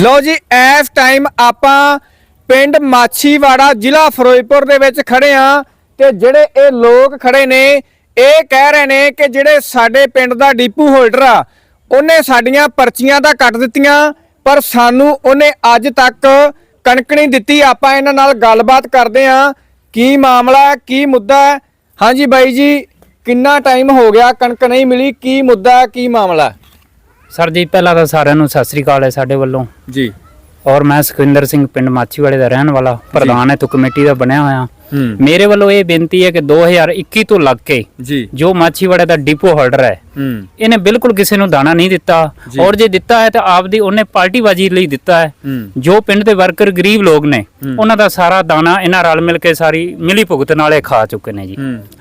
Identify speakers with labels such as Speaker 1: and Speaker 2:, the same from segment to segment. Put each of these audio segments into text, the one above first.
Speaker 1: ਲਓ ਜੀ, ਇਸ ਟਾਈਮ ਆਪਾਂ ਪਿੰਡ ਮਾਛੀਵਾੜਾ ਜ਼ਿਲ੍ਹਾ ਫਿਰੋਜ਼ਪੁਰ ਦੇ ਵਿੱਚ ਖੜੇ ਆ ਤੇ ਜਿਹੜੇ ਇਹ ਲੋਕ ਖੜੇ ਨੇ, ਇਹ ਕਹਿ ਰਹੇ ਨੇ ਕਿ ਜਿਹੜੇ ਸਾਡੇ ਪਿੰਡ ਦਾ ਡੀਪੂ ਹੋਲਡਰ ਆ, ਉਹਨੇ ਸਾਡੀਆਂ ਪਰਚੀਆਂ ਤਾਂ ਕੱਟ ਦਿੱਤੀਆਂ, ਪਰ ਸਾਨੂੰ ਉਹਨੇ ਅੱਜ ਤੱਕ ਕਣਕ ਨਹੀਂ ਦਿੱਤੀ। ਆਪਾਂ ਇਹਨਾਂ ਨਾਲ ਗੱਲਬਾਤ ਕਰਦੇ ਆ ਕੀ ਮਾਮਲਾ ਕੀ ਮੁੱਦਾ ਹਾਂਜੀ ਬਾਈ ਜੀ, ਕਿੰਨਾ ਟਾਈਮ ਹੋ ਗਿਆ ਕਣਕ ਨਹੀਂ ਮਿਲੀ? ਕੀ ਮੁੱਦਾ ਕੀ ਮਾਮਲਾ
Speaker 2: ਸਰ ਜੀ ਪਹਿਲਾਂ ਤਾਂ ਸਾਰਿਆਂ ਨੂੰ ਸਤਿ ਸ੍ਰੀ ਅਕਾਲ ਹੈ ਸਾਡੇ ਵੱਲੋਂ।
Speaker 1: ਜੀ।
Speaker 2: ਔਰ ਮੈਂ ਸੁਖਵਿੰਦਰ ਸਿੰਘ ਪਿੰਡ ਮਾਚੀਵਾੜੇ ਦਾ ਰਹਿਣ ਵਾਲਾ ਪ੍ਰਧਾਨ ਹੈ ਤੋ ਕਮੇਟੀ ਦਾ ਬਣਿਆ ਹੋਇਆ। ਮੇਰੇ ਵੱਲੋਂ ਇਹ ਬੇਨਤੀ ਹੈ ਕਿ 2021 ਤੋਂ ਲੱਗ ਕੇ
Speaker 1: ਜੀ।
Speaker 2: ਜੋ ਮਾਚੀਵਾੜੇ ਦਾ ਡਿਪੋ ਹੋਲਡਰ ਹੈ ਇਹਨੇ ਬਿਲਕੁਲ ਕਿਸੇ ਨੂੰ ਦਾਣਾ ਨਹੀਂ ਦਿੱਤਾ। ਔਰ ਜੇ ਦਿੱਤਾ ਹੈ ਤਾਂ ਆਪਦੀ ਉਹਨੇ ਪਾਰਟੀਬਾਜ਼ੀ ਲਈ ਦਿੱਤਾ ਹੈ। ਜੋ ਪਿੰਡ ਦੇ ਵਰਕਰ ਗਰੀਬ ਲੋਕ ਨੇ। ਉਹਨਾਂ ਦਾ ਸਾਰਾ ਦਾਣਾ ਇਹਨਾਂ ਰਲ ਮਿਲ ਕੇ ਸਾਰੀ ਮਿਲੀ ਭੁਗਤ ਨਾਲੇ ਖਾ ਚੁੱਕੇ ਨੇ ਜੀ।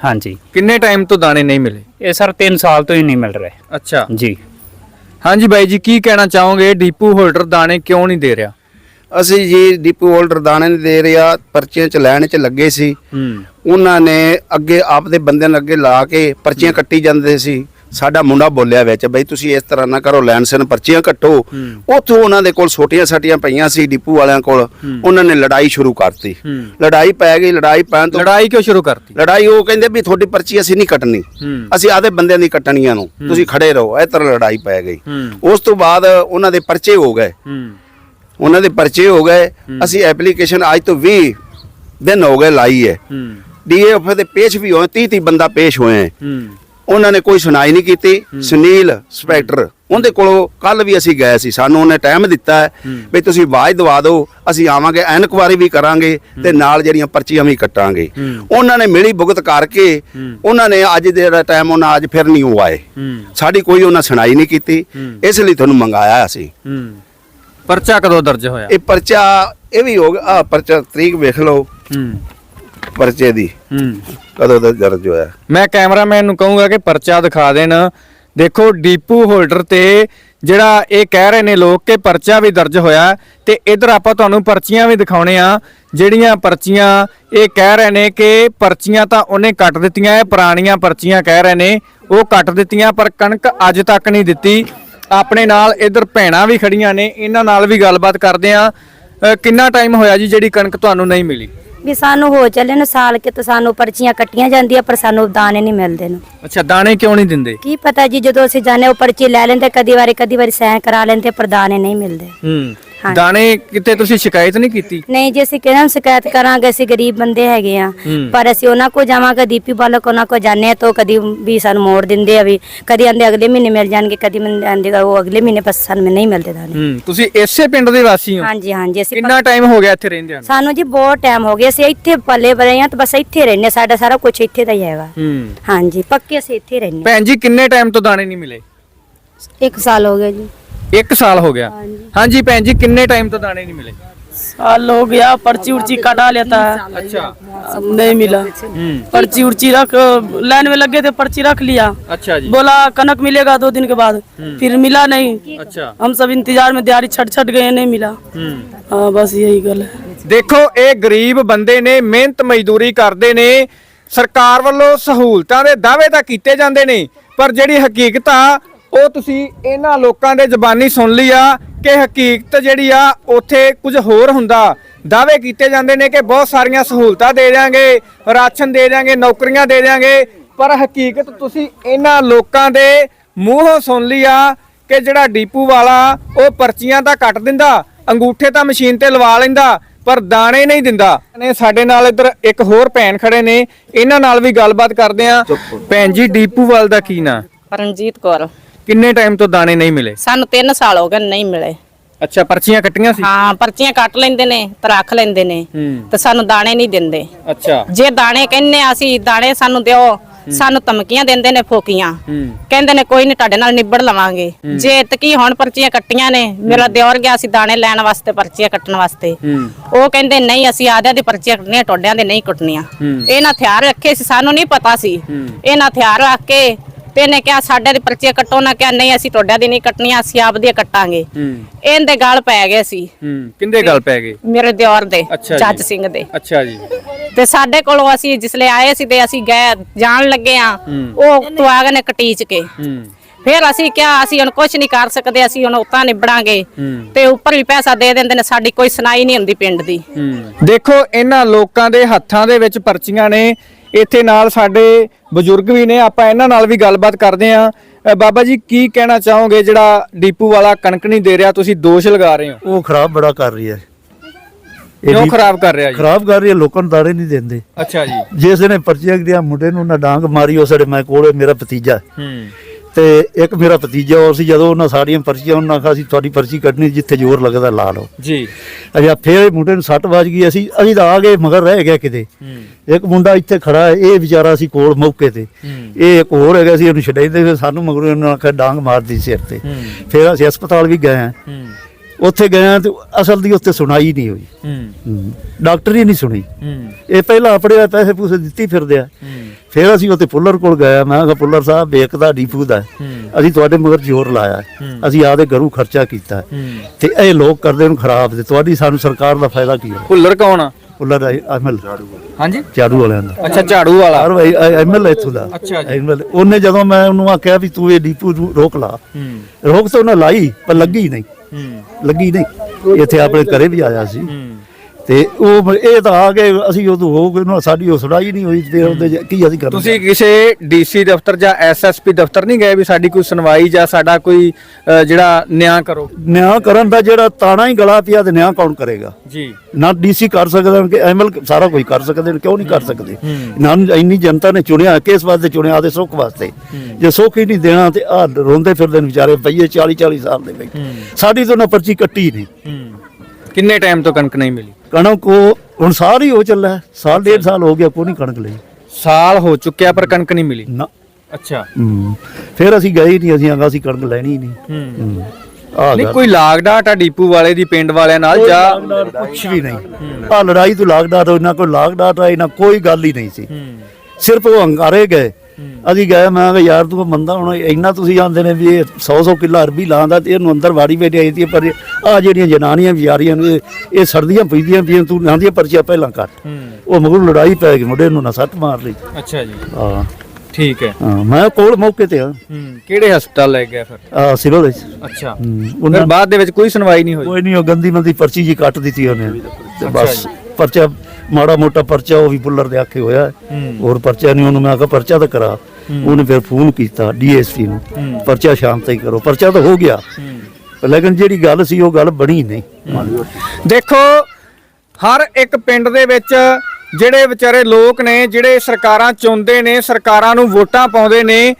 Speaker 2: ਹਾਂਜੀ।
Speaker 1: ਕਿੰਨੇ ਟਾਈਮ ਤੋਂ ਦਾਣੇ ਨਹੀਂ ਮਿਲੇ?
Speaker 2: ਇਹ ਸਰ 3 ਸਾਲ ਤੋਂ ਹੀ ਨਹੀਂ ਮਿਲ ਰਹੇ।
Speaker 1: ਅੱਛਾ।
Speaker 2: ਜੀ।
Speaker 1: ਹਾਂਜੀ ਬਾਈ ਜੀ ਕੀ ਕਹਿਣਾ ਚਾਹੋਗੇ? ਡੀਪੂ ਹੋਲਡਰ ਦਾਣੇ ਕਿਉਂ ਨਹੀਂ ਦੇ ਰਿਹਾ?
Speaker 3: ਅਸੀਂ ਜੀ ਡਿਪੂ ਹੋਲਡਰ ਦਾਣੇ ਨਹੀਂ ਦੇ ਰਿਹਾ ਪਰਚੀਆਂ ਚ ਲੈਣ ਚ ਲੱਗੇ ਸੀ।
Speaker 1: ਹੂੰ।
Speaker 3: ਉਹਨਾਂ ਨੇ ਅੱਗੇ ਆਪਦੇ ਬੰਦਿਆਂ ਨੂੰ ਅੱਗੇ ਲਾ ਕੇ ਪਰਚੀਆਂ ਕੱਟੀ ਜਾਂਦੇ ਸੀ। ਸਾਡਾ ਮੁੰਡਾ ਬੋਲਿਆ ਵਿੱਚ ਬਈ ਤੁਸੀਂ ਇਸ ਤਰ੍ਹਾਂ ਨਾ ਕਰੋ ਲੈਣ ਸਨ ਪਰਚੀਆਂ ਕੱਟੋ। ਉੱਥੋਂ ਉਹਨਾਂ ਦੇ ਕੋਲ ਛੋਟੀਆਂ ਛਾਟੀਆਂ ਪਈਆਂ ਸੀ ਡਿਪੂ ਵਾਲਿਆਂ ਕੋਲ। ਉਹਨਾਂ ਨੇ ਲੜਾਈ ਸ਼ੁਰੂ ਕਰਤੀ। ਲੜਾਈ ਪੈ ਗਈ ਲੜਾਈ ਪੈਣ ਤੋਂ
Speaker 1: ਲੜਾਈ ਕਿਉਂ ਸ਼ੁਰੂ ਕਰਤੀ?
Speaker 3: ਲੜਾਈ ਉਹ ਕਹਿੰਦੇ ਵੀ ਤੁਹਾਡੀ ਪਰਚੀ ਅਸੀਂ ਨਹੀਂ ਕੱਟਣੀ। ਅਸੀਂ ਆਦੇ ਬੰਦਿਆਂ ਦੀ ਕੱਟਣੀਆਂ ਨੂੰ। ਤੁਸੀਂ ਖੜੇ ਰਹੋ ਇਹ ਤਰ੍ਹਾਂ ਲੜਾਈ ਪੈ ਗਈ। ਉਸ ਤੋਂ ਬਾਅਦ ਉਹਨਾਂ ਦੇ ਪਰਚੇ ਹੋ ਗਏ। ਉਹਨਾਂ ਦੇ ਪਰਚੇ ਹੋ ਗਏ। ਅਸੀਂ ਐਪਲੀਕੇਸ਼ਨ ਅੱਜ ਤੋਂ 20 ਦਿਨ ਹੋ ਗਏ ਲਾਈ ਹੈ। ਡੀਏਐਫ ਦੇ ਪੇਸ਼ ਵੀ ਹੋਏ 30 30 ਬੰਦਾ ਪੇਸ਼ ਹੋਏ। ਉਹਨਾਂ ਨੇ ਕੋਈ ਸੁਣਾਈ ਨਹੀਂ ਕੀਤੀ। ਸੁਨੀਲ ਸਪੈਕਟਰ ਉਹਦੇ ਕੋਲੋਂ ਕੱਲ ਵੀ ਅਸੀਂ ਗਏ ਸੀ। ਸਾਨੂੰ ਉਹਨੇ ਟਾਈਮ ਦਿੱਤਾ ਹੈ ਵੀ ਤੁਸੀਂ ਆਵਾਜ਼ ਦਵਾ ਦਿਓ ਅਸੀਂ ਆਵਾਂਗੇ ਐਨਕੁਆਰੀ ਵੀ ਕਰਾਂਗੇ ਤੇ ਨਾਲ ਜਿਹੜੀਆਂ ਪਰਚੀਆਂ ਵੀ ਕੱਟਾਂਗੇ। ਉਹਨਾਂ ਨੇ ਮਿਲੀ ਭੁਗਤ ਕਰਕੇ ਉਹਨਾਂ ਨੇ ਅੱਜ ਦੇ ਟਾਈਮ ਉਹਨਾਂ ਅੱਜ ਫਿਰ ਨਹੀਂ ਉਹ ਆਏ। ਸਾਡੀ ਕੋਈ ਉਹਨਾਂ ਸੁਣਾਈ ਨਹੀਂ ਕੀਤੀ। ਇਸ ਲਈ ਤੁਹਾਨੂੰ ਮੰਗਾਇਆ ਅਸੀਂ।
Speaker 1: ਪਰਚਾ ਕਦੋਂ ਦਰਜ ਹੋਇਆ?
Speaker 3: ਇਹ ਪਰਚਾ ਇਹ ਵੀ ਹੋ ਗਿਆ ਪਰਚਾ ਤਰੀਕ ਵੇਖ ਲਓ। ਪਰਚੇ ਦੀ।
Speaker 1: ਹੂੰ।
Speaker 3: ਕਦੋਂ ਦਾ ਦਰਜ ਹੋਇਆ?
Speaker 1: ਮੈਂ ਕੈਮਰਾਮੈਨ ਨੂੰ ਕਹੂੰਗਾ ਕਿ ਪਰਚਾ ਦਿਖਾ ਦੇਣ। ਦੇਖੋ ਡੀਪੂ ਹੋਲਡਰ ਤੇ ਜਿਹੜਾ ਇਹ ਕਹਿ ਰਹੇ ਨੇ ਲੋਕ ਕਿ ਪਰਚਾ ਵੀ ਦਰਜ ਹੋਇਆ ਤੇ ਇਧਰ ਆਪਾਂ ਤੁਹਾਨੂੰ ਪਰਚੀਆਂ ਵੀ ਦਿਖਾਉਣੇ ਆ ਜਿਹੜੀਆਂ ਪਰਚੀਆਂ ਇਹ ਕਹਿ ਰਹੇ ਨੇ ਕਿ ਪਰਚੀਆਂ ਤਾਂ ਉਹਨੇ ਕੱਟ ਦਿੱਤੀਆਂ ਇਹ ਪੁਰਾਣੀਆਂ ਪਰਚੀਆਂ ਕਹਿ ਰਹੇ ਨੇ ਉਹ ਕੱਟ ਦਿੱਤੀਆਂ ਪਰ ਕਣਕ ਅੱਜ ਤੱਕ ਨਹੀਂ ਦਿੱਤੀ। ਆਪਣੇ ਨਾਲ ਇਧਰ ਭੈਣਾਂ ਵੀ ਖੜੀਆਂ ਨੇ ਇਹਨਾਂ ਨਾਲ ਵੀ ਗੱਲਬਾਤ ਕਰਦੇ ਆ। ਕਿੰਨਾ ਟਾਈਮ ਹੋਇਆ ਜੀ ਜਿਹੜੀ ਕਣਕ ਤੁਹਾਨੂੰ ਨਹੀਂ ਮਿਲੀ?
Speaker 4: ਵੀ ਸਾਨੂੰ ਹੋ ਚੱਲੇ ਨੇ ਸਾਲ ਕਿ ਤੇ ਸਾਨੂੰ ਪਰਚੀਆਂ ਕੱਟੀਆਂ ਜਾਂਦੀਆਂ ਪਰ ਸਾਨੂੰ ਦਾਣੇ ਨਹੀਂ ਮਿਲਦੇ ਨੇ।
Speaker 1: ਅੱਛਾ ਦਾਣੇ ਕਿਉਂ ਨਹੀਂ ਦਿੰਦੇ?
Speaker 4: ਕੀ ਪਤਾ ਜੀ ਜਦੋਂ ਅਸੀਂ ਜਾਣੇ ਉਹ ਪਰਚੀ ਲੈ ਲੈਂਦੇ ਕਦੀ ਵਾਰੀ ਕਦੀ ਵਾਰੀ ਸਾਈਨ ਕਰਾ ਲੈਂਦੇ ਪਰ ਦਾਣੇ ਨਹੀਂ ਮਿਲਦੇ।
Speaker 1: ਹੂੰ। ਦਾਣੇ ਕਿਤੇ ਤੁਸੀਂ ਸ਼ਿਕਾਇਤ ਨਹੀਂ ਕੀਤੀ?
Speaker 4: ਨਹੀਂ ਜੇ ਅਸੀਂ ਕਿਹਨਾਂ ਸ਼ਿਕਾਇਤ ਕਰਾਂਗੇ? ਅਸੀਂ ਗਰੀਬ ਬੰਦੇ ਹੈਗੇ ਆ।
Speaker 1: ਹੂੰ।
Speaker 4: ਪਰ ਅਸੀਂ ਉਹਨਾਂ ਕੋ ਜਾਵਾਂਗੇ ਦੀਪੀ ਬਾਲਕ ਉਹਨਾਂ ਕੋ ਜਾਣੇ ਆ ਤਾਂ ਉਹ ਕਦੀ ਵੀ ਸਾਨੂੰ ਮੋੜ ਦਿੰਦੇ ਆ ਵੀ ਕਦੀ ਆਂਦੇ ਅਗਲੇ ਮਹੀਨੇ ਮਿਲ ਜਾਣਗੇ ਕਦੀ ਆਂਦੇ ਉਹ ਅਗਲੇ ਮਹੀਨੇ ਬਸ ਸਾਨੂੰ ਨਹੀਂ ਮਿਲਦੇ ਦਾਣੇ।
Speaker 1: ਹੂੰ ਤੁਸੀਂ ਇਸੇ ਪਿੰਡ ਦੇ ਵਾਸੀ ਹੋ?
Speaker 4: ਹਾਂਜੀ ਹਾਂਜੀ ਅਸੀਂ
Speaker 1: ਕਿੰਨਾ ਟਾਈਮ ਹੋ ਗਿਆ ਇੱਥੇ ਰਹਿੰਦੇ ਨੂੰ?
Speaker 4: ਸਾਨੂੰ ਜੀ ਬਹੁਤ ਟਾਈਮ ਹੋ ਗਿਆ ਅਸੀਂ ਇੱਥੇ ਪੱਲੇ ਬਰੇ ਆ ਤਾਂ ਬਸ ਇੱਥੇ ਰਹਿੰਦੇ ਹਾਂ, ਸਾਡਾ ਸਾਰਾ ਕੁਝ ਇੱਥੇ ਦਾ ਹੀ ਹੈਗਾ।
Speaker 1: ਹੂੰ।
Speaker 4: ਹਾਂਜੀ ਪੱਕੇ ਅਸੀਂ ਇੱਥੇ ਰਹਿੰਦੇ।
Speaker 1: ਭੈਣ ਜੀ ਕਿੰਨੇ ਟਾਈਮ ਤੋਂ ਦਾਣੇ ਨਹੀਂ ਮਿਲੇ?
Speaker 4: ਇੱਕ ਸਾਲ ਹੋ ਗਿਆ ਜੀ।
Speaker 1: 1 ਸਾਲ ਹੋ ਗਿਆ
Speaker 4: ਹਾਂਜੀ।
Speaker 1: ਹਾਂਜੀ ਭੈਣ ਜੀ ਕਿੰਨੇ ਟਾਈਮ ਤੋਂ ਦਾਣੇ ਨਹੀਂ ਮਿਲੇ
Speaker 5: साल हो गया पर्ची उर्ची कटा लेता है
Speaker 1: ਅੱਛਾ
Speaker 5: अब नहीं मिला
Speaker 1: ਹੂੰ
Speaker 5: पर्ची उर्ची रख लाइन में लगे थे पर्ची रख लिया
Speaker 1: ਅੱਛਾ ਜੀ
Speaker 5: बोला कनक मिलेगा दो दिन के बाद फिर मिला नहीं
Speaker 1: ਅੱਛਾ
Speaker 5: हम सब इंतजार में दिहाड़ी छट छट गए नहीं मिला
Speaker 1: ਹੂੰ
Speaker 5: हाँ बस यही गल है
Speaker 1: ਦੇਖੋ ਇਹ ਗਰੀਬ ਬੰਦੇ ਨੇ ਮਿਹਨਤ ਮਜ਼ਦੂਰੀ ਕਰਦੇ ਨੇ ਸਰਕਾਰ ਵੱਲੋਂ ਸਹੂਲਤਾਂ ਦੇ ਦਾਅਵੇ ਤਾਂ ਕੀਤੇ ਜਾਂਦੇ ਨੇ ਪਰ ਜਿਹੜੀ ਹਕੀਕਤ ਆ ਉਹ ਤੁਸੀਂ ਇਹਨਾਂ ਲੋਕਾਂ ਦੇ ਜ਼ਬਾਨੀ ਸੁਣ ਲਈ ਆ ਕਿ ਹਕੀਕਤ ਜਿਹੜੀ ਆ ਉੱਥੇ ਕੁਝ ਹੋਰ ਹੁੰਦਾ। ਦਾਅਵੇ ਕੀਤੇ ਜਾਂਦੇ ਨੇ ਕਿ ਬਹੁਤ ਸਾਰੀਆਂ ਸਹੂਲਤਾਂ ਦੇ ਦਿਆਂਗੇ ਰਾਸ਼ਨ ਦੇ ਦਿਆਂਗੇ ਨੌਕਰੀਆਂ ਦੇ ਦਿਆਂਗੇ ਪਰ ਹਕੀਕਤ ਤੁਸੀਂ ਇਹਨਾਂ ਲੋਕਾਂ ਦੇ ਮੂੰਹੋਂ ਸੁਣ ਲਈ ਆ ਕਿ ਜਿਹੜਾ ਡੀਪੂ ਵਾਲਾ ਉਹ ਪਰਚੀਆਂ ਤਾਂ ਕੱਟ ਦਿੰਦਾ ਅੰਗੂਠੇ ਤਾਂ ਮਸ਼ੀਨ ਤੇ ਲਵਾ ਲੈਂਦਾ ਪਰ ਦਾਣੇ ਨਹੀਂ ਦਿੰਦਾ। ਨੇ ਸਾਡੇ ਨਾਲ ਇੱਧਰ ਇੱਕ ਹੋਰ ਭੈਣ ਖੜੇ ਨੇ ਇਹਨਾਂ ਨਾਲ ਵੀ ਗੱਲਬਾਤ ਕਰਦੇ ਆ। ਭੈਣ ਜੀ ਡੀਪੂ ਵਾਲ ਦਾ ਕੀ ਨਾਂ?
Speaker 6: ਪਰਮਜੀਤ ਕੌਰ।
Speaker 1: ਕਿੰਨੇ ਟਾਈਮ ਤੋਂ ਦਾਣੇ ਨਹੀਂ ਮਿਲੇ?
Speaker 6: ਸਾਨੂੰ 3 ਸਾਲ ਹੋ ਗਏ ਨਹੀਂ ਮਿਲੇ।
Speaker 1: ਅੱਛਾ ਪਰਚੀਆਂ ਕੱਟੀਆਂ ਸੀ?
Speaker 6: ਹਾਂ ਪਰਚੀਆਂ ਕੱਟ ਲੈਂਦੇ ਨੇ ਤੇ ਰੱਖ ਲੈਂਦੇ ਨੇ
Speaker 1: ਹੂੰ।
Speaker 6: ਤੇ ਸਾਨੂੰ ਦਾਣੇ ਨਹੀਂ ਦਿੰਦੇ।
Speaker 1: ਅੱਛਾ।
Speaker 6: ਜੇ ਦਾਣੇ ਕਹਿੰਨੇ ਆ ਅਸੀਂ ਦਾਣੇ ਸਾਨੂੰ ਦਿਓ ਸਾਨੂੰ ਧਮਕੀਆਂ ਦਿੰਦੇ ਨੇ ਫੋਕੀਆਂ।
Speaker 1: ਹੂੰ।
Speaker 6: ਕਹਿੰਦੇ ਨੇ ਕੋਈ ਨਹੀਂ ਤੁਹਾਡੇ ਨਾਲ ਨਿਬੜ ਲਵਾਂਗੇ। ਜੇ ਤਕੀ ਹੁਣ ਪਰਚੀਆਂ ਕੱਟੀਆਂ ਨੇ ਮੇਰਾ ਦਿਓਰ ਗਿਆ ਸੀ ਦਾਣੇ ਲੈਣ ਵਾਸਤੇ ਪਰਚੀਆਂ ਕੱਟਣ ਵਾਸਤੇ।
Speaker 1: ਹੂੰ।
Speaker 6: ਉਹ ਕਹਿੰਦੇ ਨਹੀਂ ਅਸੀਂ ਆਦਿਆਂ ਦੀ ਪਰਚੀਆਂ ਕੱਟਣੀਆਂ ਟੋਡਿਆਂ ਦੇ ਨਹੀਂ ਕੱਟਣੀਆਂ।
Speaker 1: ਹੂੰ।
Speaker 6: ਇਹਨਾਂ ਹਥਿਆਰ ਰੱਖੇ ਸੀ ਸਾਨੂੰ ਨਹੀਂ ਪਤਾ ਸੀ। ਇਹਨਾਂ ਹਥਿਆਰ ਰੱਖ ਕੇ ਤੇ ਇਹਨੇ ਕਿਹਾ ਸਾਡੇ ਦੀ ਪਰਚੀਆਂ ਕੱਟੋ ਨਾ ਕਿਹਾ ਨਹੀਂ ਅਸੀਂ ਟੋਡਿਆਂ ਦੀ ਨਹੀਂ ਕੱਟਣੀਆਂ ਅਸੀਂ ਆਪ ਦੀਆਂ ਕੱਟਾਂਗੇ।
Speaker 1: ਹੂੰ।
Speaker 6: ਇਹਦੇ ਗਲ ਪੈ ਗਏ ਸੀ।
Speaker 1: ਹੂੰ ਕਿੰਦੇ ਗੱਲ ਪੈ ਗਏ?
Speaker 6: ਮੇਰੇ ਦਿਓਰ ਦੇ
Speaker 1: ਅੱਛਾ
Speaker 6: ਜੱਜ। ਸਿੰਘ ਦੇ।
Speaker 1: ਅੱਛਾ ਜੀ।
Speaker 6: ਤੇ ਸਾਡੇ ਕੋਲੋਂ ਅਸੀਂ ਜਿਸਲੇ ਆਏ ਸੀ ਤੇ ਅਸੀਂ ਗਏ ਜਾਣ ਲੱਗੇ ਆ
Speaker 1: ਹੂੰ।
Speaker 6: ਉਹ ਗਏ ਨੇ ਕਟੀਚ ਕੇ।
Speaker 1: ਹੂੰ।
Speaker 6: ਫਿਰ ਅਸੀਂ ਕਿਹਾ ਅਸੀਂ ਹੁਣ ਕੁਝ ਨਹੀਂ ਕਰ ਸਕਦੇ ਅਸੀਂ ਹੁਣ ਉਤਾਂ ਨਿਬੜਾਂਗੇ। ਤੇ ਉੱਪਰ ਵੀ ਪੈਸਾ ਦੇ ਦਿੰਦੇ ਨੇ ਸਾਡੀ ਕੋਈ ਸੁਣਾਈ ਨਹੀਂ ਹੁੰਦੀ ਪਿੰਡ ਦੀ।
Speaker 1: ਦੇਖੋ ਇਹਨਾਂ ਲੋਕਾਂ ਦੇ ਹੱਥਾਂ ਦੇ ਵਿੱਚ ਪਰਚੀਆਂ ਨੇ ਇੱਥੇ ਨਾਲ ਸਾਡੇ ਬਜ਼ੁਰਗ ਵੀ ਨੇ ਆਪਾਂ ਇਹਨਾਂ ਨਾਲ ਵੀ ਗੱਲਬਾਤ ਕਰਦੇ ਆਂ ਬਾਬਾ ਜੀ ਕੀ ਕਹਿਣਾ ਚਾਹੋਗੇ? ਜਿਹੜਾ ਡੀਪੂ ਵਾਲਾ ਕਣਕ ਨਹੀਂ ਦੇ ਰਿਹਾ ਤੁਸੀਂ ਦੋਸ਼ ਲਗਾ ਰਹੇ ਹੋ।
Speaker 7: ਉਹ ਖਰਾਬ ਬੜਾ ਕਰ ਰਹੀ ਹੈ।
Speaker 1: ਕਿਉਂ ਖਰਾਬ ਕਰ ਰਿਹਾ ਜੀ?
Speaker 7: ਖਰਾਬ ਕਰ ਰਹੀ ਹੈ ਲੋਕਾਂ ਨੂੰ ਦਾੜੇ ਨਹੀਂ ਦਿੰਦੇ।
Speaker 1: ਅੱਛਾ ਜੀ।
Speaker 7: ਜਿਸ ਨੇ ਪਰਚੀਆਂ ਕਿਹਾ ਮੁੰਡੇ ਨੂੰ ਨਾ ਡਾਂਗ ਮਾਰੀ ਉਹ ਸਾਡੇ ਮੈਂ ਕੋਲੇ ਮੇਰਾ ਭਤੀਜਾ। ਹੈ। ਤੇ ਇੱਕ ਮੇਰਾ ਭਤੀਜਾ ਉਹ ਸੀ ਜਦੋਂ ਉਹਨਾਂ ਸਾਰੀਆਂ ਪਰਚੀਆਂ ਉਹਨਾਂ ਆਖਿਆ ਸੀ ਤੁਹਾਡੀ ਪਰਚੀ ਕੱਢਣੀ ਜਿੱਥੇ ਜ਼ੋਰ ਲੱਗਦਾ ਲਾ ਲਓ।
Speaker 1: ਜੀ।
Speaker 7: ਅਜਾ ਫੇਰ ਮੁੰਡੇ ਨੂੰ ਸੱਟ ਵੱਜ ਗਈ ਅਸੀਂ ਅਸੀਂ ਤਾਂ ਆ ਗਏ ਮਗਰ ਰਹਿ ਗਿਆ ਕਿਤੇ। ਇੱਕ ਮੁੰਡਾ ਇੱਥੇ ਖੜਾ ਹੈ ਇਹ ਵਿਚਾਰਾ ਸੀ ਕੋਲ ਮੌਕੇ ਤੇ। ਇਹ ਇੱਕ ਹੋਰ ਹੈਗਾ ਸੀ ਉਹਨੂੰ ਛਡਾਈਦੇ ਫਿਰ ਸਾਨੂੰ ਮਗਰੋਂ ਉਹਨਾਂ ਆਖਿਆ ਡਾਂਗ ਮਾਰਦੀ ਸਿਰ ਤੇ। ਫਿਰ ਅਸੀਂ ਹਸਪਤਾਲ ਵੀ ਗਏ ਹਾਂ। ਉੱਥੇ ਗਏ ਹਾਂ ਤੇ ਅਸਲ ਦੀ ਉੱਥੇ ਸੁਣਾਈ ਨਹੀਂ ਹੋਈ। ਡਾਕਟਰ ਹੀ ਨਹੀਂ ਸੁਣੀ। ਇਹ ਪਹਿਲਾਂ ਆਪਣੇ ਪੈਸੇ ਪੂਸੇ ਦਿੱਤੀ ਫਿਰਦੇ ਆ। ਫਿਰ ਅਸੀਂ ਉੱਥੇ ਪੁੱਲਰ ਕੋਲ ਗਏ ਮੈਂ ਕਿਹਾ ਪੁੱਲਰ ਸਾਹਿਬ ਵੇਖਦਾ ਡੀਪੂ ਦਾ। ਅਸੀਂ ਤੁਹਾਡੇ ਮਗਰ ਜ਼ੋਰ ਲਾਇਆ। ਅਸੀਂ ਆਦੇ ਘਰੋਂ ਖਰਚਾ ਕੀਤਾ। ਤੇ ਇਹ ਲੋਕ ਕਰਦੇ ਨੂੰ ਖਰਾਬ ਤੇ ਤੁਹਾਡੀ ਸਾਨੂੰ ਸਰਕਾਰ ਦਾ ਫਾਇਦਾ ਕੀ ਹੈ?
Speaker 1: ਭੁੱਲਰ ਕੌਣ ਆ?
Speaker 7: ਪੁੱਲਰ ਐਮਐਲ
Speaker 1: ਹਾਂਜੀ?
Speaker 7: ਝਾੜੂ ਵਾਲਿਆਂ ਦਾ।
Speaker 1: ਅੱਛਾ ਝਾੜੂ ਵਾਲਾ।
Speaker 7: ਹਰ ਭਾਈ ਐਮਐਲ ਇੱਥੋਂ ਦਾ। ML ਉਹਨੇ ਜਦੋਂ ਮੈਂ ਉਹਨੂੰ ਆਖਿਆ ਵੀ ਤੂੰ ਇਹ ਡੀਪੂ ਨੂੰ ਰੋਕ ਲਾ। ਰੋਕ ਤਾਂ ਉਹਨੇ ਲਾਈ ਪਰ ਲੱਗੀ ਨਹੀਂ। ਲੱਗੀ ਨਹੀਂ। ਇੱਥੇ ਆਪਣੇ ਘਰੇ ਵੀ ਆਇਆ ਸੀ। ਤੇ ਉਹ ਇਹ ਤਾਂ ਆ ਗਏ ਅਸੀਂ ਉਦੋਂ ਹੋ ਗਏ ਨਾ ਸਾਡੀ ਉਹ ਸੁਣਾਈ ਨਹੀਂ ਹੋਈ ਤੇ ਉਹਦੇ 'ਚ ਕੀ ਅਸੀਂ ਕਰਨਾ।
Speaker 1: ਤੁਸੀਂ ਕਿਸੇ ਡੀਸੀ ਦਫ਼ਤਰ ਜਾਂ ਐਸਐਸਪੀ ਦਫ਼ਤਰ ਨਹੀਂ ਗਏ ਵੀ ਸਾਡੀ ਕੋਈ ਸੁਣਵਾਈ ਜਾਂ ਸਾਡਾ ਕੋਈ ਅ, ਜਿਹੜਾ ਨਿਆਂ ਕਰੋ?
Speaker 7: ਨਿਆਂ ਕਰਨ ਦਾ ਜਿਹੜਾ ਤਾਣਾ ਹੀ ਗਲਾ ਪਿਆ ਤੇ ਨਿਆਂ ਕੌਣ ਕਰੇਗਾ?
Speaker 1: ਜੀ।
Speaker 7: ਨਾ ਡੀਸੀ ਕਰ ਸਕਦੇ ਨੇ ਕਿ ਐਮਐਲ ਸਾਰਾ ਕੁਝ ਕਰ ਸਕਦੇ ਨੇ ਕਿਉਂ ਨਹੀਂ ਕਰ ਸਕਦੇ? ਨਾ ਇੰਨੀ ਜਨਤਾ ਨੇ ਚੁਣਿਆ ਕਿਸ ਵਾਸਤੇ ਚੁਣਿਆ ਆਦੇ ਸੁੱਖ ਵਾਸਤੇ। ਜੇ ਸੁੱਖ ਹੀ ਨਹੀਂ ਦੇਣਾ ਤੇ ਆ ਰੋਂਦੇ ਫਿਰਦੇ ਨੇ ਵਿਚਾਰੇ ਪਈਏ 40 40 ਸਾਲ ਦੇ ਵਿੱਚ ਸਾਡੀ ਤਾਂ ਨਾ ਪਰਚੀ ਕੱਟੀ ਨਹੀਂ।
Speaker 1: ਕਿੰਨੇ ਟਾਈਮ ਤੋਂ ਕਣਕ ਨਹੀਂ ਮਿਲੀ?
Speaker 7: ਕਣਕ ਉਹ ਹੁਣ ਸਾਰੀ ਹੋ ਚੱਲਾ ਹੈ। ਸਾਲ ਡੇਢ ਸਾਲ ਹੋ ਗਿਆ ਕੋਈ ਨਹੀਂ ਕਣਕ ਲਈ।
Speaker 1: ਸਾਲ ਹੋ ਚੁੱਕਿਆ ਪਰ ਕਣਕ ਨਹੀਂ ਮਿਲੀ।
Speaker 7: ਨਾ।
Speaker 1: ਅੱਛਾ।
Speaker 7: ਹੂੰ। ਫਿਰ ਅਸੀਂ ਗਏ ਹੀ ਨਹੀਂ ਅਸੀਂ ਆਂਗਾ ਅਸੀਂ ਕਣਕ ਲੈਣੀ ਹੀ ਨਹੀਂ। ਹੂੰ। ਆਹ
Speaker 1: ਨਹੀਂ
Speaker 7: ਗੱਲ।
Speaker 1: ਕੋਈ ਲਾਗ ਡਾਟ ਆ ਡੀਪੂ ਵਾਲੇ ਦੀ ਪਿੰਡ ਵਾਲਿਆਂ ਨਾਲ ਜਾਂ
Speaker 7: ਕੁਛ ਵੀ ਨਹੀਂ। ਆ ਲੜਾਈ ਤੋਂ ਲਾਗਡਾਟ ਇਹਨਾਂ ਕੋਈ ਲਾਗਡਾਟ ਆਈ ਨਾ ਕੋਈ ਗੱਲ ਹੀ ਨਹੀਂ ਸੀ। ਸਿਰਫ ਉਹ ਹੰਕਾਰੇ ਗਏ। ਅਸੀਂ ਗਏ ਮੈਂ ਕਿਹਾ ਯਾਰ ਤੂੰ ਮੰਦਾ ਹੁਣ ਇੰਨਾ ਤੁਸੀਂ ਆਂਦੇ ਨੇ ਵੀ ਇਹ 100 100 ਕਿੱਲਾ ਅਰਬੀ ਲਾਉਂਦਾ ਤੇ ਇਹਨੂੰ ਅੰਦਰ ਵਾੜੀ ਬੈਠੀ ਆਈ ਤੀ ਪਰ ਆ ਜਿਹੜੀਆਂ ਜਨਾਨੀਆਂ ਵਿਚਾਰੀਆਂ ਨੂੰ ਇਹ- ਸਰਦੀਆਂ ਪਈਆਂ ਪਈਆਂ ਤੂੰ ਲਾਂਦੀਆਂ ਪਰਚੀਆਂ ਪਹਿਲਾਂ ਕੱਟ ਉਹ ਮਗਰ ਲੜਾਈ ਪੈ ਗਈ ਮੁੰਡੇ ਨੂੰ ਨਾ ਸੱਟ ਮਾਰ ਲਈ।
Speaker 1: ਅੱਛਾ ਜੀ।
Speaker 7: ਹਾਂ।
Speaker 1: ਠੀਕ ਹੈ।
Speaker 7: ਹਾਂ ਮੈਂ ਕੋਲ ਮੌਕੇ ਤੇ
Speaker 1: ਹੂੰ ਕਿਹੜੇ ਹਸਪਤਾਲ ਲੈ ਗਿਆ ਫਿਰ?
Speaker 7: ਆ ਸਿਵਲ ਵਿੱਚ।
Speaker 1: ਅੱਛਾ।
Speaker 7: ਉਹਨਾਂ
Speaker 1: ਬਾਅਦ ਦੇ ਵਿੱਚ ਕੋਈ ਸੁਣਵਾਈ ਨਹੀਂ ਹੋਈ?
Speaker 7: ਕੋਈ ਨਹੀਂ ਉਹ ਗੰਦੀ ਮੰਦੀ ਪਰਚੀ ਜੀ ਕੱਟ ਦਿੱਤੀ ਉਹਨੇ। ਬਸ ਪਰਚਾ ਮਾੜਾ ਮੋਟਾ ਪਰਚਾ ਉਹ ਵੀ ਬੁੱਲਰ ਦੇ ਆਖੇ ਹੋਇਆ। ਹੋਰ ਪਰਚਾ ਨਹੀਂ ਉਹਨੂੰ ਮੈਂ ਆਖਿਆ ਪਰਚਾ ਤਾਂ ਕਰਾ। ਉਹਨੇ ਫਿਰ ਫੋਨ ਕੀਤਾ ਡੀਐਸਪੀ ਨੂੰ। ਪਰਚਾ ਸ਼ਾਮ ਤੱਕ ਕਰੋ। ਪਰਚਾ ਤਾਂ ਹੋ ਗਿਆ। ਲੇਕਿਨ ਜਿਹੜੀ ਗੱਲ ਸੀ ਉਹ ਗੱਲ ਬਣੀ ਨਹੀਂ।
Speaker 1: ਦੇਖੋ ਹਰ ਇੱਕ ਪਿੰਡ ਦੇ ਵਿੱਚ ਜਿਹੜੇ ਵਿਚਾਰੇ ਲੋਕ ਨੇ ਜਿਹੜੇ ਸਰਕਾਰਾਂ ਚੁਣਦੇ ਨੇ ਸਰਕਾਰਾਂ ਨੂੰ ਵੋਟਾਂ ਪਾਉਂਦੇ ਨੇ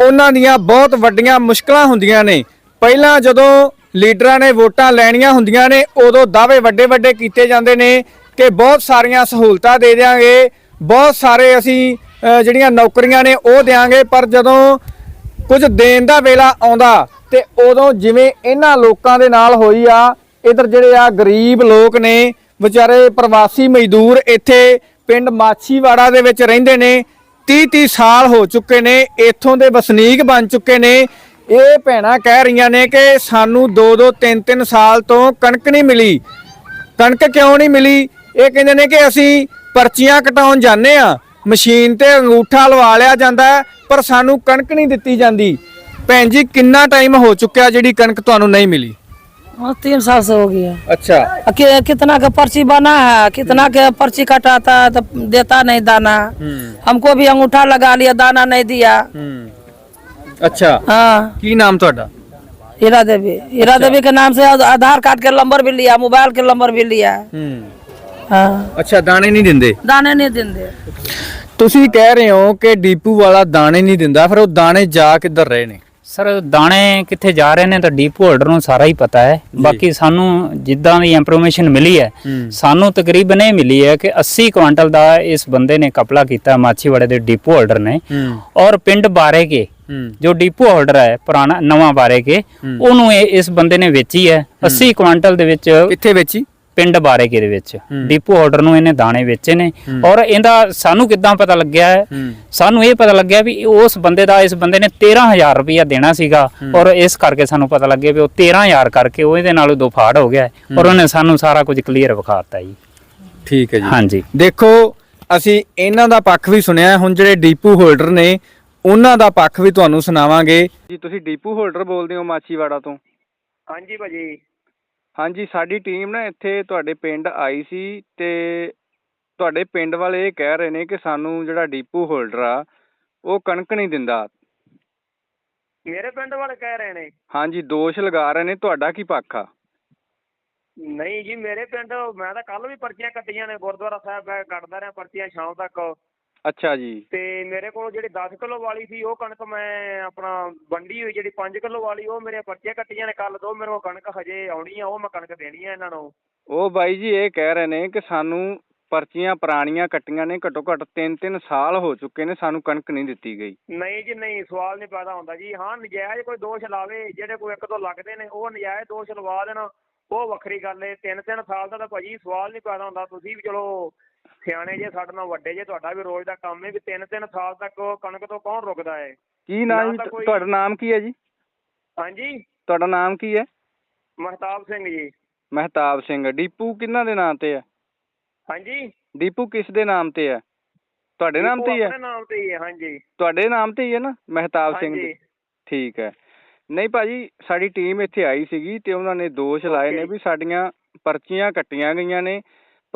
Speaker 1: ਉਹਨਾਂ ਦੀਆਂ ਬਹੁਤ ਵੱਡੀਆਂ ਮੁਸ਼ਕਲਾਂ ਹੁੰਦੀਆਂ ਨੇ। ਪਹਿਲਾਂ ਜਦੋਂ ਲੀਡਰਾਂ ਨੇ ਵੋਟਾਂ ਲੈਣੀਆਂ ਹੁੰਦੀਆਂ ਨੇ ਉਦੋਂ ਦਾਅਵੇ ਵੱਡੇ ਵੱਡੇ ਕੀਤੇ ਜਾਂਦੇ ਨੇ। ਕਿ ਬਹੁਤ ਸਾਰੀਆਂ ਸਹੂਲਤਾਂ ਦੇ ਦਿਆਂਗੇ, ਬਹੁਤ ਸਾਰੇ ਅਸੀਂ ਜਿਹੜੀਆਂ ਨੌਕਰੀਆਂ ਨੇ ਉਹ ਦਿਆਂਗੇ, ਪਰ ਜਦੋਂ ਕੁਝ ਦੇਣ ਦਾ ਵੇਲਾ ਆਉਂਦਾ ਤੇ ਉਦੋਂ ਜਿਵੇਂ ਇਹਨਾਂ ਲੋਕਾਂ ਦੇ ਨਾਲ ਹੋਈ ਆ, ਇਧਰ ਜਿਹੜੇ ਆ ਗਰੀਬ ਲੋਕ ਨੇ, ਵਿਚਾਰੇ ਪ੍ਰਵਾਸੀ ਮਜ਼ਦੂਰ ਇੱਥੇ ਪਿੰਡ ਮਾਛੀਵਾੜਾ ਦੇ ਵਿੱਚ ਰਹਿੰਦੇ ਨੇ 30 30 ਸਾਲ ਹੋ ਚੁੱਕੇ ਨੇ, ਇੱਥੋਂ ਦੇ ਵਸਨੀਕ ਬਣ ਚੁੱਕੇ ਨੇ। ਇਹ ਭੈਣਾਂ ਕਹਿ ਰਹੀਆਂ ਨੇ ਕਿ ਸਾਨੂੰ 2 2 3 3 ਸਾਲ ਤੋਂ ਕਣਕ ਨਹੀਂ ਮਿਲੀ। ਕਣਕ ਕਿਉਂ ਨਹੀਂ ਮਿਲੀ? ਇਹ ਕਹਿੰਦੇ ਨੇ ਕਿ ਅਸੀਂ ਪਰਚੀਆਂ ਕਟਾਉਣ ਜਾਂਦੇ ਆ ਮਸ਼ੀਨ ਤੇ ਅੰਗੂਠਾ ਲਵਾ ਲਿਆ ਜਾਂਦਾ ਹੈ, ਪਰ ਸਾਨੂੰ ਕਣਕ ਨਹੀਂ ਦਿੱਤੀ ਜਾਂਦੀ ਭੈਣ ਜੀ ਕਿੰਨਾ ਟਾਈਮ ਹੋ ਚੁੱਕਿਆ ਜਿਹੜੀ ਕਣਕ ਤੁਹਾਨੂੰ ਨਹੀਂ ਮਿਲੀ
Speaker 5: हाँ, तीन साल से हो गया
Speaker 1: ਅੱਛਾ
Speaker 5: आ, कि, कितना का पर्ची बना है कितना के पर्ची कटाता है तो देता नहीं दाना हमको भी अंगूठा लगा लिया दाना नहीं दिया
Speaker 1: ਅੱਛਾ
Speaker 5: हाँ
Speaker 1: ਕੀ ਨਾਮ ਤੁਹਾਡਾ
Speaker 5: हीरा देवी हीरा देवी के नाम से आधार कार्ड के नंबर भी लिया मोबाइल के नंबर भी लिया
Speaker 1: ਹਾਂ। ਅੱਛਾ ਦਾਣੇ ਨਹੀਂ ਦਿੰਦੇ?
Speaker 5: ਦਾਣੇ ਨਹੀਂ ਦਿੰਦੇ।
Speaker 1: ਤੁਸੀਂ ਕਹਿ ਰਹੇ ਹੋ ਕਿ ਡੀਪੂ ਵਾਲਾ ਦਾਣੇ ਨਹੀਂ ਦਿੰਦਾ ਫਿਰ ਉਹ ਦਾਣੇ ਜਾ ਕਿੱਧਰ ਰਹੇ ਨੇ?
Speaker 2: ਸਰ ਦਾਣੇ ਕਿੱਥੇ ਜਾ ਰਹੇ ਨੇ ਤਾਂ ਡੀਪੂ ਹੋਲਡਰ ਨੂੰ ਸਾਰਾ ਹੀ ਪਤਾ ਹੈ। ਬਾਕੀ ਸਾਨੂੰ ਜਿੱਦਾਂ ਵੀ ਇਨਫੋਰਮੇਸ਼ਨ ਮਿਲੀ ਹੈ ਸਾਨੂੰ ਤਕਰੀਬਨ ਇਹ ਮਿਲੀ ਹੈ ਕਿ 80 ਕੁਇੰਟਲ ਦਾ ਇਸ ਬੰਦੇ ਨੇ ਕਪਲਾ ਕੀਤਾ ਮਾਛੀਵਾੜੇ ਦੇ ਡੀਪੂ ਹੋਲਡਰ ਨੇ। ਔਰ ਪਿੰਡ ਬਾਰੇ ਕੇ ਜੋ ਡੀਪੂ ਹੋਲਡਰ ਹੈ ਪੁਰਾਣਾ ਨਵਾਂ ਬਾਰੇ ਕੇ ਉਹਨੂੰ ਇਸ ਬੰਦੇ ਨੇ ਵੇਚੀ ਹੈ। 80 ਕੁਇੰਟਲ ਦੇ ਵਿੱਚ
Speaker 1: ਕਿੱਥੇ ਵੇਚੀ?
Speaker 2: ਪਿੰਡ ਬਾਰੇਕੇ ਦੇ ਵਿੱਚ ਡੀਪੂ ਆਰਡਰ ਨੂੰ ਇਹਨੇ ਦਾਣੇ ਵੇਚੇ ਨੇ। ਔਰ ਇਹਦਾ ਸਾਨੂੰ ਕਿੱਦਾਂ ਪਤਾ ਲੱਗਿਆ ਹੈ? ਸਾਨੂੰ ਇਹ ਪਤਾ ਲੱਗਿਆ ਵੀ ਉਸ ਬੰਦੇ ਦਾ ਇਸ ਬੰਦੇ ਨੇ 13000 ਰੁਪਇਆ ਦੇਣਾ ਸੀਗਾ। ਔਰ ਇਸ ਕਰਕੇ ਸਾਨੂੰ ਪਤਾ ਲੱਗਿਆ ਵੀ ਉਹ 13000 ਕਰਕੇ ਉਹ ਇਹਦੇ ਨਾਲੋਂ ਦੋ ਫਾੜ ਹੋ ਗਿਆ ਔਰ ਉਹਨੇ ਸਾਨੂੰ ਸਾਰਾ ਕੁਝ ਕਲੀਅਰ ਵਿਖਾਤਾ ਜੀ।
Speaker 1: ਠੀਕ ਹੈ ਜੀ।
Speaker 2: ਹਾਂਜੀ।
Speaker 1: ਦੇਖੋ ਅਸੀਂ ਇਹਨਾਂ ਦਾ ਪੱਖ ਵੀ ਸੁਣਿਆ। ਹੁਣ ਜਿਹੜੇ ਡੀਪੂ ਹੋਲਡਰ ਨੇ
Speaker 8: ਉਹਨਾਂ ਦਾ ਪੱਖ ਵੀ ਤੁਹਾਨੂੰ ਸੁਣਾਵਾਂਗੇ। ਜੀ ਤੁਸੀਂ ਡੀਪੂ ਹੋਲਡਰ ਬੋਲਦੇ ਹੋ ਮਾਚੀਵਾੜਾ ਤੋਂ?
Speaker 9: ਹਾਂਜੀ ਭਾਜੀ।
Speaker 8: ਹਾਂਜੀ ਸਾਡੀ ਟੀਮ ਨਾ ਇੱਥੇ ਤੁਹਾਡੇ ਪਿੰਡ ਆਈ ਸੀ ਤੇ ਤੁਹਾਡੇ ਪਿੰਡ ਵਾਲੇ ਇਹ ਕਹਿ ਰਹੇ ਨੇ ਕਿ ਸਾਨੂੰ ਜਿਹੜਾ ਡੀਪੂ ਹੋਲਡਰ ਆ ਉਹ ਕਣਕ ਨਹੀਂ ਦਿੰਦਾ।
Speaker 9: ਮੇਰੇ ਪਿੰਡ ਵਾਲੇ ਕਹਿ ਰਹੇ ਨੇ?
Speaker 8: ਹਾਂਜੀ ਦੋਸ਼ ਲਗਾ ਰਹੇ ਨੇ ਤੁਹਾਡਾ ਕੀ ਪੱਖ ਆ?
Speaker 9: ਨਹੀਂ ਜੀ ਮੇਰੇ ਪਿੰਡ ਮੈਂ ਤਾਂ ਕੱਲ ਵੀ ਪਰਚੀਆਂ ਕੱਟੀਆਂ ਨੇ ਗੁਰਦੁਆਰਾ ਸਾਹਿਬ ਮੈਂ ਕੱਟਦਾ ਰਿਹਾ ਪਰਚੀਆਂ ਸ਼ਾਮ ਤੱਕ।
Speaker 8: ਅੱਛਾ ਜੀ।
Speaker 9: ਤੇ ਮੇਰੇ ਕੋਲ ਜਿਹੜੀ 10 ਕਿਲੋ ਵਾਲੀ ਸੀ ਉਹ ਕਣਕ ਮੈਂ ਆਪਣਾ ਵੰਡੀ ਹੋਈ ਜਿਹੜੀ 5 ਕਿਲੋ ਵਾਲੀ ਉਹ ਮੇਰੇ ਪਰਚੀਆਂ ਕੱਟੀਆਂ ਨੇ ਕੱਲ ਦੋ ਮੇਰੇ ਕੋਲ ਕਣਕ ਹਜੇ ਆਉਣੀ ਆ ਉਹ ਮੈਂ ਕਣਕ ਦੇਣੀ ਆ ਇਹਨਾਂ ਨੂੰ।
Speaker 8: ਉਹ ਬਾਈ ਜੀ ਇਹ ਕਹਿ ਰਹੇ ਨੇ ਕਿ ਸਾਨੂੰ ਪਰਚੀਆਂ ਪੁਰਾਣੀਆਂ ਕੱਟੀਆਂ ਨੇ ਘੱਟੋ ਘੱਟ 3-3 ਸਾਲ ਹੋ ਚੁੱਕੇ ਨੇ ਸਾਨੂੰ ਕਣਕ ਨਹੀਂ ਦਿੱਤੀ ਗਈ।
Speaker 9: ਨਹੀਂ ਜੀ ਨਹੀਂ ਸਵਾਲ ਨਹੀਂ ਪੈਦਾ ਹੁੰਦਾ ਜੀ। ਹਾਂ ਨਜਾਇਜ਼ ਕੋਈ ਦੋਸ਼ ਲਾਵੇ ਜਿਹੜੇ ਕੋਈ ਇੱਕ ਦੋ ਲੱਗਦੇ ਨੇ ਉਹ ਨਜਾਇਜ਼ ਦੋਸ਼ ਲਵਾ ਦੇਣ। ਉਹ ਵੱਖਰੀ ਗੱਲ ਏ ਤਿੰਨ ਤਿੰਨ ਸਾਲ ਦਾ ਤਾਂ ਭਾਜੀ ਸਵਾਲ ਨਹੀਂ ਪੈਦਾ ਹੁੰਦਾ। ਤੁਸੀਂ ਵੀ ਚਲੋ ਸਿਆਣੇ ਜੇ ਸਾਡੇ ਨਾਲ ਵੱਡੇ ਜੇ ਤੁਹਾਡਾ ਵੀ ਰੋਜ਼ ਦਾ ਕੰਮ ਹੈ ਵੀ ਤਿੰਨ ਤਿੰਨ ਸਾਲ ਤੱਕ ਉਹ ਕਣਕ ਤੋਂ ਕੌਣ ਰੁਕਦਾ ਹੈ
Speaker 8: ਕੀ ਨਾਮ
Speaker 9: ਨਾ
Speaker 8: ਜੀ?
Speaker 9: ਤਾਂ ਕੋਈ-
Speaker 8: ਤੁਹਾਡਾ ਨਾਮ ਕੀ ਹੈ ਜੀ?
Speaker 9: ਹਾਂਜੀ?
Speaker 8: ਤੁਹਾਡਾ ਨਾਮ ਕੀ ਹੈ?
Speaker 9: ਮਹਤਾਬ ਸਿੰਘ ਜੀ।
Speaker 8: ਮਹਿਤਾਬ ਸਿੰਘ ਡੀਪੂ ਕਿਹਨਾਂ ਦੇ ਨਾਮ ਤੇ ਹੈ?
Speaker 9: ਹਾਂਜੀ?
Speaker 8: ਡੀਪੂ ਕਿਸ ਦੇ ਨਾਮ ਤੇ ਹੈ? ਤੁਹਾਡੇ ਨਾਮ ਤੇ ਹੀ ਹੈ?
Speaker 9: ਆਪਣੇ ਨਾਮ ਤੇ ਹੀ ਹੈ ਹਾਂਜੀ।
Speaker 8: ਤੁਹਾਡੇ ਨਾਮ ਤੇ ਹੀ ਹੈ ਨਾ? ਮਹਿਤਾਬ ਸਿੰਘ
Speaker 9: ਹਾਂਜੀ।
Speaker 8: ਜੀ। ਠੀਕ ਹੈ। ਨਹੀਂ ਭਾਜੀ ਸਾਡੀ ਟੀਮ ਇੱਥੇ ਆਈ ਸੀਗੀ ਤੇ ਉਹਨਾਂ ਨੇ ਦੋਸ਼ ਲਾਏ ਨੇ
Speaker 9: Okay.
Speaker 8: ਵੀ ਸਾਡੀਆਂ ਪਰਚੀਆਂ ਕੱਟੀਆਂ ਗਈਆਂ ਨੇ।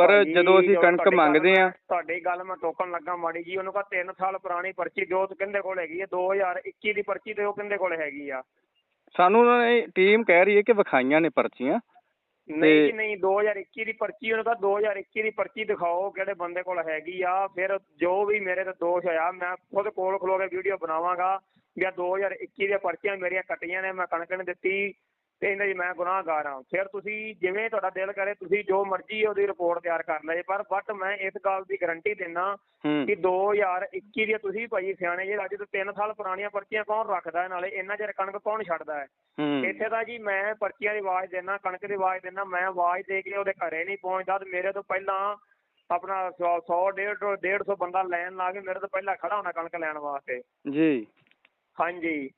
Speaker 8: ਪਰ ਜਦੋਂ ਅਸੀਂ ਕਣਕ ਮੰਗਦੇ ਆ
Speaker 9: ਤੁਹਾਡੀ ਗੱਲ ਮੈਂ ਟੋਕਣ ਲੱਗਾ ਮਾੜੀ ਜੀ ਉਹਨੂੰ ਕਹਾ 3 ਸਾਲ ਪੁਰਾਣੀ ਪਰਚੀ ਜੋ ਤੇ ਕਿੰਦੇ ਕੋਲ ਹੈਗੀ ਹੈ 2021 ਦੀ ਪਰਚੀ ਤੇ ਉਹ ਕਿੰਦੇ ਕੋਲ ਹੈਗੀ ਆ।
Speaker 8: ਸਾਨੂੰ ਉਹਨਾਂ ਨੇ ਟੀਮ ਕਹਿ ਰਹੀ ਹੈ ਕਿ ਵਿਖਾਈਆਂ ਨੇ ਪਰਚੀਆਂ।
Speaker 9: ਨਹੀਂ ਜੀ ਨਹੀਂ 2021 ਦੀ ਪਰਚੀ ਉਹਨੂੰ ਕਹਾ 2021 ਦੀ ਪਰਚੀ ਦਿਖਾਓ ਕਿਹੜੇ ਬੰਦੇ ਕੋਲ ਹੈਗੀ ਆ। ਫਿਰ ਜੋ ਵੀ ਮੇਰੇ ਤੇ ਦੋਸ਼ ਹੋਇਆ ਮੈਂ ਖੁਦ ਕੋਲ ਖਲੋ ਕੇ ਵੀਡੀਓ ਬਣਾਵਾਂਗਾ। ਵੀ ਆ 2021 ਦੀਆਂ ਪਰਚੀਆਂ ਮੇਰੀਆਂ ਕੱਟੀਆਂ ਨੇ ਮੈਂ ਕਣਕ ਨਹੀਂ ਦਿੱਤੀ। ਤੇ ਇਹਨਾਂ ਦੀ ਮੈਂ ਗੁਨਾਹਗਾਰ ਹਾਂ। ਫਿਰ ਤੁਸੀਂ ਜਿਵੇਂ ਤੁਹਾਡਾ ਦਿਲ ਕਰੇ ਤੁਸੀਂ ਜੋ ਮਰਜ਼ੀ ਉਹਦੀ ਰਿਪੋਰਟ ਤਿਆਰ ਕਰ ਲਏ ਪਰ ਬਟ ਮੈਂ ਇਸ ਗੱਲ ਦੀ ਗਾਰੰਟੀ
Speaker 8: ਹੂੰ।
Speaker 9: ਕਿ 2021 ਦੀਆਂ ਤੁਸੀਂ ਭਾਈ ਸਿਆਣੇ ਜੇ ਅੱਜ ਤੋਂ 3 ਸਾਲ ਪੁਰਾਣੀਆਂ ਪਰਚੀਆਂ ਕੌਣ ਰੱਖਦਾ ਹੈ? ਨਾਲੇ ਇੰਨਾ ਚਿਰ ਕਣਕ ਕੌਣ ਛੱਡਦਾ ਹੈ? ਇੱਥੇ ਤਾਂ ਜੀ ਮੈਂ ਪਰਚੀਆਂ ਦੀ ਆਵਾਜ਼ ਦੇਣਾ ਕਣਕ ਦੀ ਆਵਾਜ਼ ਦੇਣਾ ਮੈਂ ਆਵਾਜ਼ ਦੇ ਕੇ ਉਹਦੇ ਘਰੇ ਨਹੀਂ ਪਹੁੰਚਦਾ ਤੇ ਮੇਰੇ ਤੋਂ ਪਹਿਲਾਂ ਆਪਣਾ 100 150 150 ਬੰਦਾ ਲਾਈਨ ਲਾ ਕੇ ਮੇਰੇ ਤੋਂ ਪਹਿਲਾਂ ਖੜਾ ਹੋਣਾ ਕਣਕ ਲੈਣ ਵਾਸਤੇ।
Speaker 8: ਜੀ।
Speaker 9: ਹਾਂਜੀ।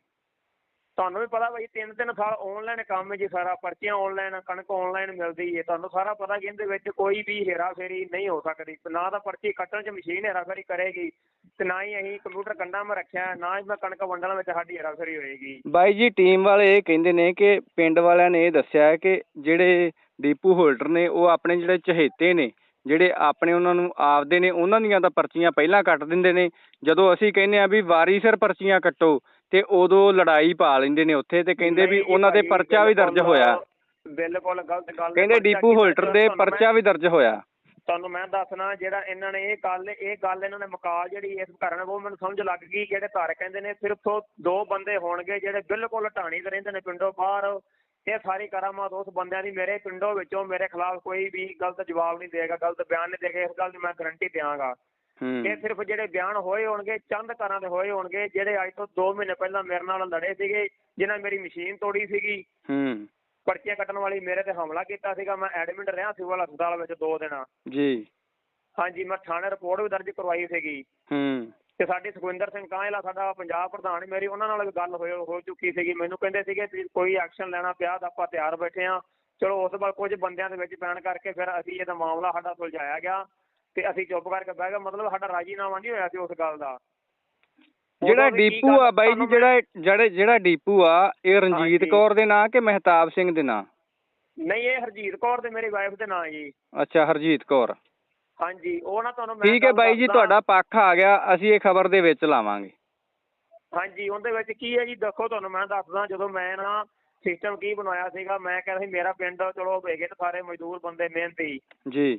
Speaker 9: ਤੁਹਾਨੂੰ ਵੀ ਪਤਾ ਭਾਈ ਤਿੰਨ ਤਿੰਨ ਸਾਲ ਆਨਲਾਈਨ ਕੰਮ ਜੀ ਸਾਰਾ, ਪਰਚੀਆਂ ਆਨਲਾਈਨ ਕਣਕ ਆਨਲਾਈਨ ਮਿਲਦੀ ਹੈ, ਤੁਹਾਨੂੰ ਸਾਰਾ ਪਤਾ ਕਿ ਇਹਦੇ ਵਿੱਚ ਕੋਈ ਵੀ ਹੇਰਾਫੇਰੀ ਨਹੀਂ ਹੋ ਸਕਦੀ। ਨਾ ਤਾਂ ਪਰਚੀ ਕੱਟਣ 'ਚ ਮਸ਼ੀਨ ਹੇਰਾਫੇਰੀ ਕਰੇਗੀ ਤੇ ਨਾ ਹੀ ਅਸੀਂ ਕੰਪਿਊਟਰ ਕੰਡਾ ਮੈਂ ਰੱਖਿਆ, ਨਾ ਹੀ ਮੈਂ ਕਣਕ ਵੰਡਣ ਵਿੱਚ ਸਾਡੀ ਹੇਰਾਫੇਰੀ ਹੋਏਗੀ।
Speaker 8: ਬਾਈ ਜੀ ਟੀਮ ਵਾਲੇ ਇਹ ਕਹਿੰਦੇ ਨੇ ਕਿ ਪਿੰਡ ਵਾਲਿਆਂ ਨੇ ਇਹ ਦੱਸਿਆ ਹੈ ਕਿ ਜਿਹੜੇ ਡੀਪੂ ਹੋਲਡਰ ਨੇ ਉਹ ਆਪਣੇ ਜਿਹੜੇ ਚਹੇਤੇ ਨੇ, ਜਿਹੜੇ ਆਪਣੇ ਉਹਨਾਂ ਨੂੰ ਆਪਦੇ ਨੇ, ਉਹਨਾਂ ਦੀਆਂ ਤਾਂ ਪਰਚੀਆਂ ਪਹਿਲਾਂ ਕੱਟ ਦਿੰਦੇ ਨੇ। ਜਦੋਂ ਅਸੀਂ ਕਹਿੰਦੇ ਆ ਵੀ ਵਾਰੀ ਸਿਰ ਪਰਚੀਆਂ ਕੱਟੋ ਤੇ ਉਦੋਂ ਲੜਾਈ ਪਾ ਲੈਂਦੇ ਨੇ ਉੱਥੇ ਤੇ ਕਹਿੰਦੇ ਵੀ ਉਹਨਾਂ ਦੇ
Speaker 9: ਭਾਈ,
Speaker 8: ਪਰਚਾ ਵੀ ਦਰਜ ਹੋਇਆ।
Speaker 9: ਬਿਲਕੁਲ ਗਲਤ ਗੱਲ
Speaker 8: ਕਹਿੰਦੇ ਡੀਪੂ
Speaker 9: ਕੀ
Speaker 8: ਹੋਲਡਰ ਦੇ ਪਰਚਾ ਵੀ ਦਰਜ ਹੋਇਆ।
Speaker 9: ਤੁਹਾਨੂੰ ਮੈਂ ਦੱਸਣਾ ਜਿਹੜਾ ਇਹਨਾਂ ਨੇ ਇਹ ਗੱਲ ਇਹ ਗੱਲ ਇਹਨਾਂ ਨੇ ਮਕਾਲ ਜਿਹੜੀ ਇਸ ਕਰਨ ਉਹ ਮੈਨੂੰ ਸਮਝ ਲੱਗ ਗਈ ਜਿਹੜੇ ਧਾਰ ਕਹਿੰਦੇ ਨੇ ਸਿਰਫ ਦੋ ਬੰਦੇ ਹੋਣਗੇ ਜਿਹੜੇ ਬਿਲਕੁਲ ਢਾਣੀ ਤੇ ਰਹਿੰਦੇ ਨੇ ਪਿੰਡੋਂ ਬਾਹਰ। ਇਹ ਸਾਰੀ ਕਰਾਮਾਤ ਉਸ ਬੰਦਿਆਂ ਦੀ ਮੇਰੇ ਪਿੰਡੋਂ ਵਿੱਚੋਂ ਮੇਰੇ ਖਿਲਾਫ ਕੋਈ ਵੀ ਗਲਤ ਜਵਾਬ ਨਹੀਂ ਦੇਗਾ ਗਲਤ ਬਿਆਨ ਨਹੀਂ ਦੇਗਾ। ਇਸ ਗੱਲ ਦੀ ਮੈਂ ਗਰੰਟੀ ਦਿਆਂਗਾ। ਇਹ ਸਿਰਫ ਜਿਹੜੇ ਬਿਆਨ ਹੋਏ ਹੋਣਗੇ ਚੰਦ ਘਰਾਂ ਦੇ ਹੋਏ ਹੋਣਗੇ ਜਿਹੜੇ ਅੱਜ ਤੋਂ 2 ਮਹੀਨੇ ਪਹਿਲਾਂ ਮੇਰੇ ਨਾਲ ਲੜੇ ਸੀਗੇ ਜਿਨ੍ਹਾਂ ਮੇਰੀ ਮਸ਼ੀਨ ਤੋੜੀ ਸੀਗੀ।
Speaker 8: ਹੂੰ।
Speaker 9: ਪਰਚੀਆਂ ਕੱਟਣ ਵਾਲੀ ਮੇਰੇ ਤੇ ਹਮਲਾ ਕੀਤਾ ਸੀਗਾ। ਮੈਂ ਐਡਮਿਟ ਰਿਹਾ ਸਿਵਲ ਹਸਪਤਾਲ ਵਿੱਚ 2 ਦਿਨ।
Speaker 8: ਜੀ।
Speaker 9: ਹਾਂਜੀ ਮੈਂ ਥਾਣੇ ਰਿਪੋਰਟ ਵੀ ਦਰਜ ਕਰਵਾਈ ਸੀਗੀ।
Speaker 8: ਹੂੰ।
Speaker 9: ਤੇ ਸਾਡੇ ਸੁਖਵਿੰਦਰ ਸਿੰਘ ਕਾਂਹਲਾ ਸਾਡਾ ਪੰਜਾਬ ਪ੍ਰਧਾਨ ਮੇਰੀ ਉਹਨਾਂ ਨਾਲ ਵੀ ਗੱਲ ਹੋ ਚੁੱਕੀ ਸੀਗੀ। ਮੈਨੂੰ ਕਹਿੰਦੇ ਸੀਗੇ ਕੋਈ ਐਕਸ਼ਨ ਲੈਣਾ ਪਿਆ ਤਾਂ ਆਪਾਂ ਤਿਆਰ ਬੈਠੇ ਆ। ਚਲੋ ਉਸ ਬਾਅਦ ਕੁਝ ਬੰਦਿਆਂ ਦੇ ਵਿੱਚ ਪੈਣ ਕਰਕੇ ਫਿਰ ਅਸੀਂ ਇਹਦਾ ਮਾਮਲਾ ਸਾਡਾ ਸੁਲਝਾਇਆ ਗਿਆ। ਤੇ ਅਸੀਂ ਚੁੱਪ ਕਰਕੇ ਬਹਿ ਗਏ ਮਤਲਬ ਸਾਡਾ ਰਾਜੀਨਾਮਾ ਨਹੀਂ ਹੋਇਆ ਸੀ ਉਸ ਗੱਲ ਦਾ।
Speaker 8: ਜਿਹੜਾ ਡੀਪੂ ਆ ਬਾਈ ਜੀ ਜਿਹੜਾ ਜਿਹੜੇ ਜਿਹੜਾ ਡੀਪੂ ਆ ਇਹ ਰਣਜੀਤ। ਕੌਰ ਦੇ ਨਾਂ ਕਿ ਮਹਿਤਾਬ ਸਿੰਘ ਦੇ ਨਾਂ?
Speaker 9: ਨਹੀਂ ਇਹ ਹਰਜੀਤ ਕੌਰ ਤੇ ਮੇਰੀ ਵਾਈਫ ਦੇ ਨਾਂ ਜੀ।
Speaker 8: ਅੱਛਾ ਹਰਜੀਤ ਕੌਰ।
Speaker 9: ਹਾਂਜੀ ਉਹ ਨਾ ਤੁਹਾਨੂੰ ਮੈਂ
Speaker 8: ਠੀਕ ਹੈ ਬਾਈ ਜੀ। ਤੁਹਾਡਾ ਪੱਖ ਆ ਗਿਆ ਅਸੀਂ ਇਹ ਖਬਰ ਦੇ ਵਿੱਚ ਲਾਵਾਂਗੇ।
Speaker 9: ਹਾਂਜੀ ਉਹਦੇ ਵਿੱਚ ਕੀ ਹੈ ਜੀ ਦੇਖੋ ਤੁਹਾਨੂੰ ਮੈਂ ਦੱਸਦਾ ਜਦੋਂ ਮੈਂ ਨਾ ਸਿਸਟਮ ਕੀ ਬਣਾਇਆ ਸੀਗਾ ਮੈਂ ਕਹਿੰਦਾ ਸੀ ਮੇਰਾ ਪਿੰਡ ਚਲੋ ਹੈਗੇ ਤੇ ਸਾਰੇ ਮਜ਼ਦੂਰ ਬੰਦੇ ਮਿਹਨਤੀ।
Speaker 8: ਜੀ।